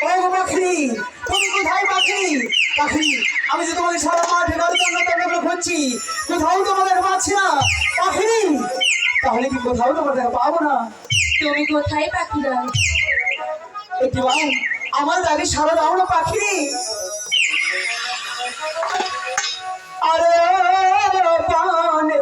পাখি তুমি কোথায় পাখি? পাখি আমি যে তোমাকে সারা মাঠে তন্ন করে খুঁজছি? কোথাও তোমাদের পাচ্ছি না। পাখি! তাহলে কি কোথাও তোমাদের পাবো না? তুমি কোথায় পাখিরা একটি বার আমার দাগে সারা দাও না পাখি! আরে পানে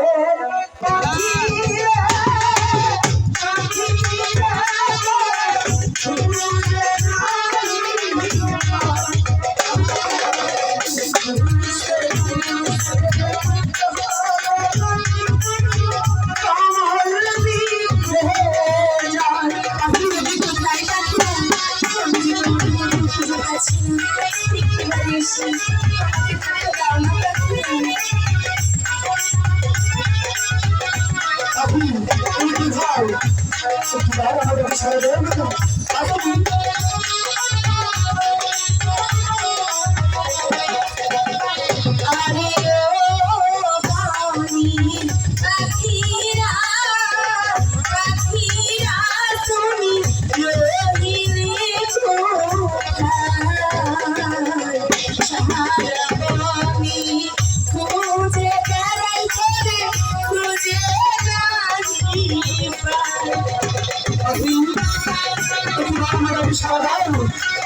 একটু বার আমাদের ছেড়ে দেবেন না?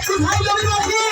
কোথায় যাবে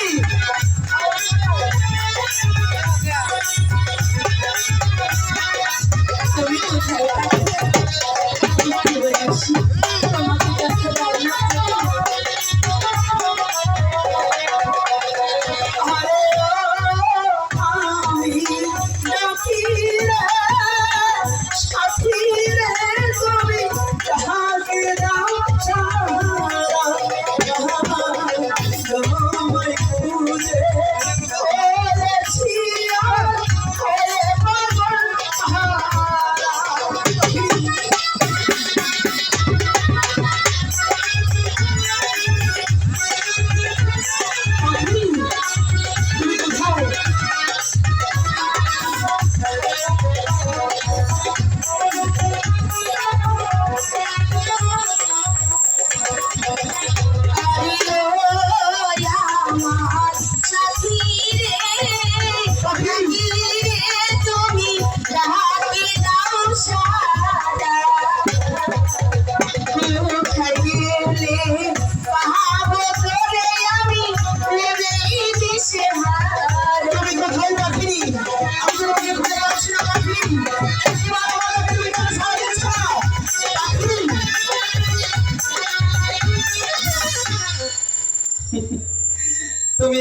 তুমি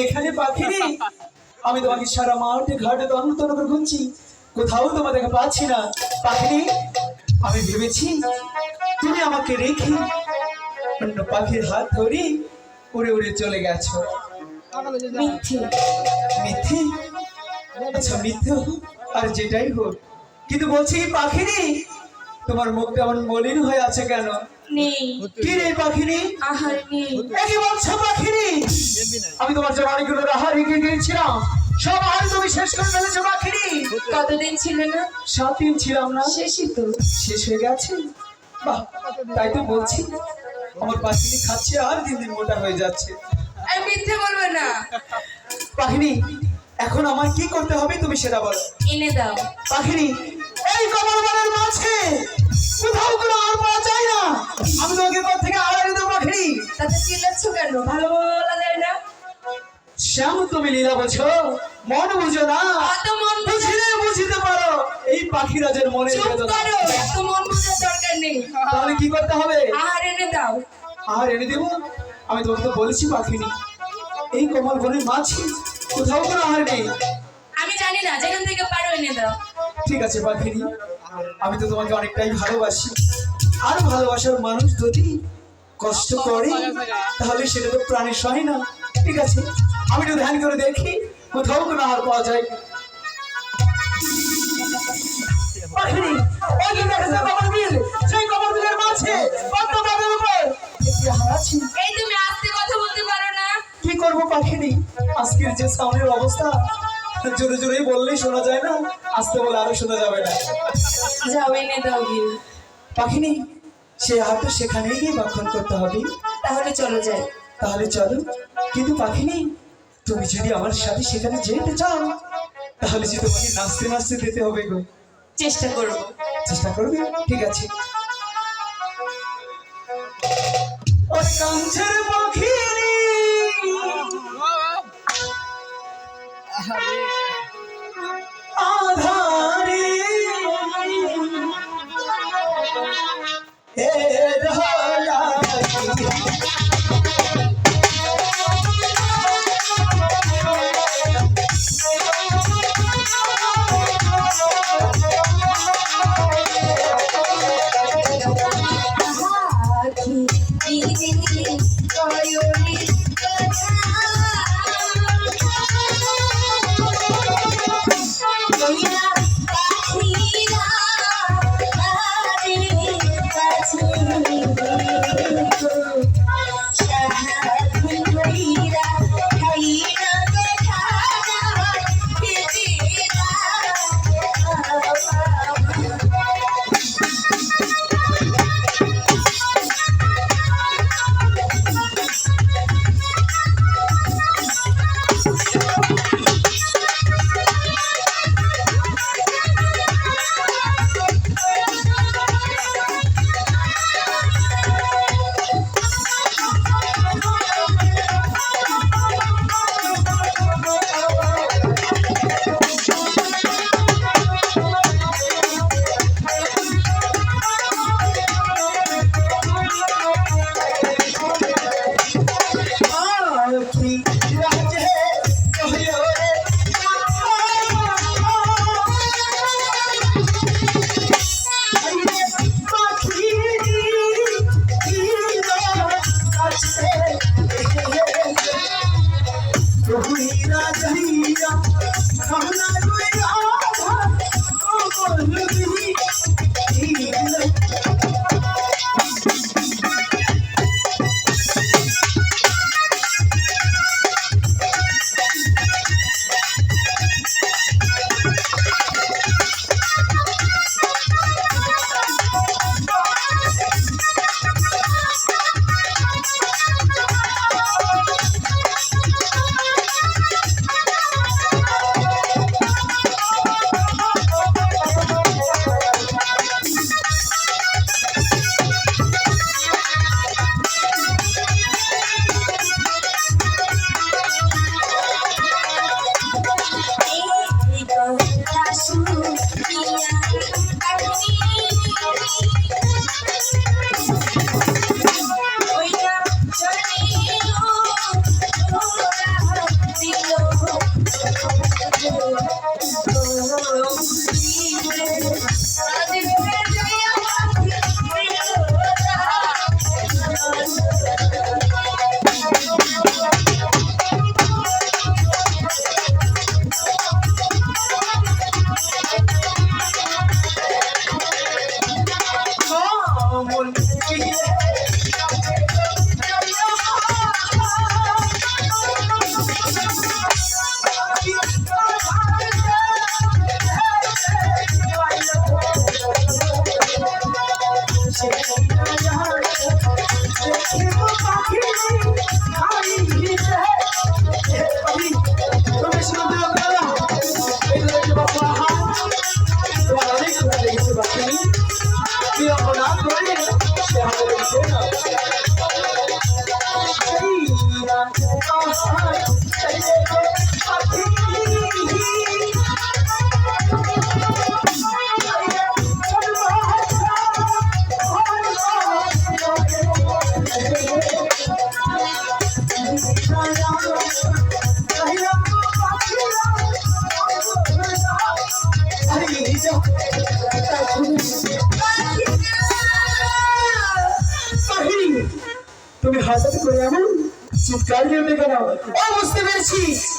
এখানে পাখিনি আমি তোমাকে সারা মাঠে ঘাটে তন্ন তন্ন করে ঘুরছি। কোথাও তোমাদেরকে পাচ্ছি না। পাখিনি আমি ভেবেছি তুমি আমাকে রেখে অন্য পাখির হাত ধরে উড়ে উড়ে চলে গেছো। মিথ্যে। মিথ্যে? আচ্ছা মিথ্যে হোক। আর যেটাই হোক কিন্তু বলছি পাখিনি তোমার মুখ এমন মলিন হয়ে আছে কেন? কি রে পাখিনি? একই বলছো পাখিনি? আমি তোমার যে আহার সব আহার তুমি শেষ করে ফেলেছো পাখিনি। কতদিন ছিল না? সাত দিন ছিলাম না। শেষই তো। শেষ হয়ে গেছে। বাহ তাই তো বলছি। আমার পাখিনি খাচ্ছে আর দিন দিন মোটা হয়ে যাচ্ছে। আমি মিথ্যে বলব না। পাখিনি এখন আমার কি করতে হবে তুমি সেটা বলো। এনে দাও। পাখিনি এই কমল বনের মাঝে কোথাও কোনো আর পাওয়া যায় না। আমি তোমাকে কোথা থেকে এনে দেবো পাখিনি তাতে চিল্লাচ্ছ কেন? ভালো বলা যায় না। শ্যাম তুমি লীলা বোঝো? মন বুঝো না? মন বুঝিলে বুঝিতে পারো। এই পাখি রাজের মনে চুপ করো এত মন বোঝার দরকার নেই। তাহলে কি করতে হবে? আহার এনে দাও। আর এনে দেবো? আমি তোমাকে তো বলেছি পাখিনি। এই কমল বনের মাঝে কোথাও কোনো আহার নেই। আমি জানি না যেখান থেকে পারো এনে দাও। ঠিক আছে পাখিনি আমি তো তোমাকে অনেকটাই ভালোবাসি। আর ভালোবাসার মানুষ যদি কষ্ট করে তাহলে সেটা তো প্রাণে সয় না। ঠিক আছে আমি একটু ধ্যান করে দেখি কোথাও কোনো আহার পাওয়া যায়। কি করব পাখিনি আজকের যে সাউন্ডের অবস্থা জোরে জোরে বললেই শোনা যায় না আস্তে বলে আরও শোনা যাবে না। পাখিনি সে হাতে সেখানেই গিয়ে ভক্ষণ করতে হবে। তাহলে চলো যাই। তাহলে চলো। কিন্তু পাখিনি তুমি যদি আমার সাথে সেখানে যেতে চাও তাহলে যে তোমাকে নাচতে নাচতে যেতে হবে গো। চেষ্টা করব। চেষ্টা করবে? ঠিক আছে। ওই কাঞ্চের পাখিনি দিদি কয়রি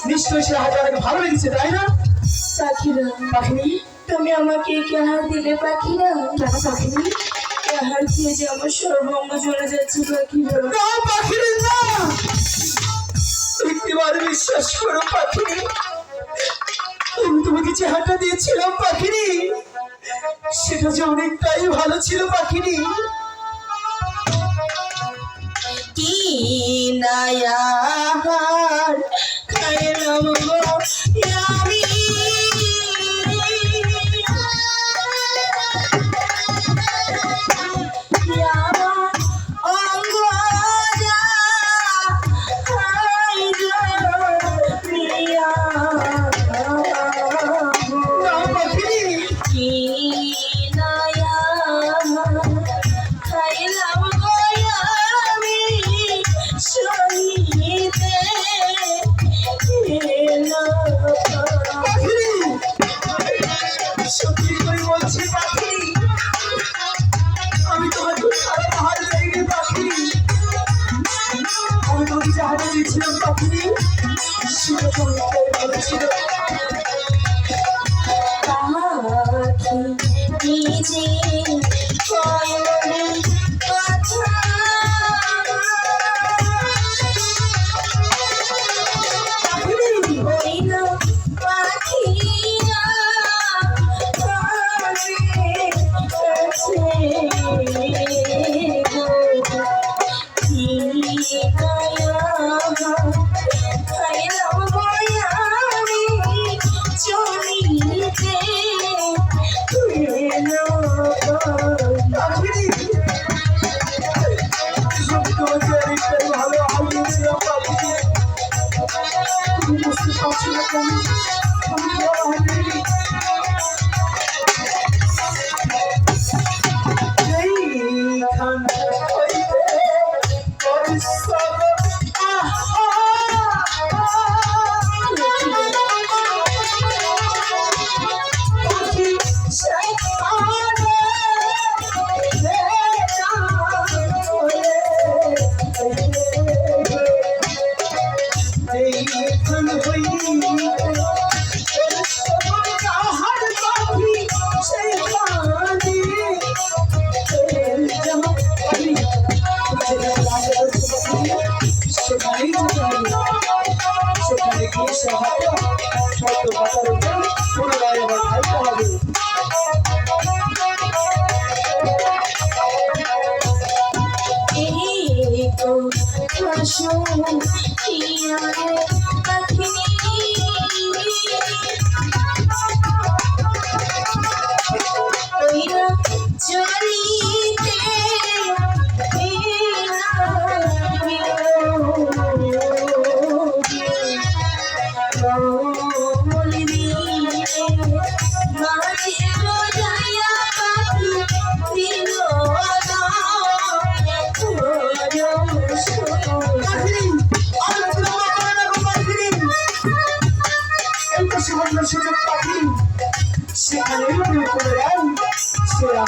নিশ্চয়ই সে হয়তো ভালো লেগেছে তাই না? পাখিরা পাখিনি? তুমি আমাকে কেহার দিলে পাখিরা? কেন পাখিনি? কেহার খেয়ে যে আমার সর্বঙ্গ চলে যাচ্ছে পাখিরা না পাখিনি না! একটিবার বিশ্বাস করো পাখিনি। আমি তোমাকে চেহারাটা দিয়েছিলাম পাখিনি। সেটা যে অনেকটাই ভালো ছিল পাখিনি। কি নায়া unfortunate woman. show. Yeah.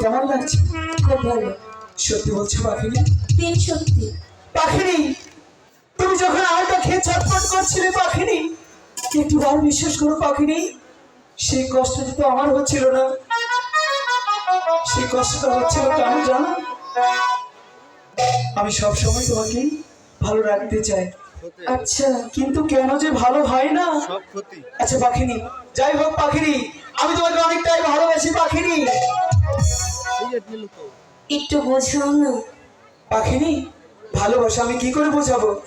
কেমন লাগছে? খুব ভালো। সত্যি বলছো পাখিনি? তিন সত্যি। পাখিনি তুমি যখন আলটা খেয়ে ছটফট করছিলে পাখিনি একটু আর বিশ্বাস করো পাখিনি সেই কষ্টটা তো আমার হচ্ছিল না। সেই কষ্টটা হচ্ছিল কেন জানো। আমি সব সময় তোমাকে ভালো রাখতে চাই। আচ্ছা কিন্তু কেন যে ভালো হয় না? আচ্ছা পাখিনি যাই হোক পাখিনি আমি তোমাকে অনেকটাই ভালোবাসি পাখিনি। একটু বোঝাও না। পাখিনি? ভালোবাসা আমি কি করে বোঝাবো?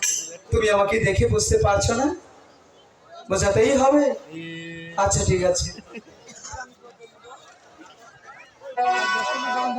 তুমি আমাকে দেখে বুঝতে পারছ না? বোঝাতেই হবে। আচ্ছা ঠিক আছে। যাও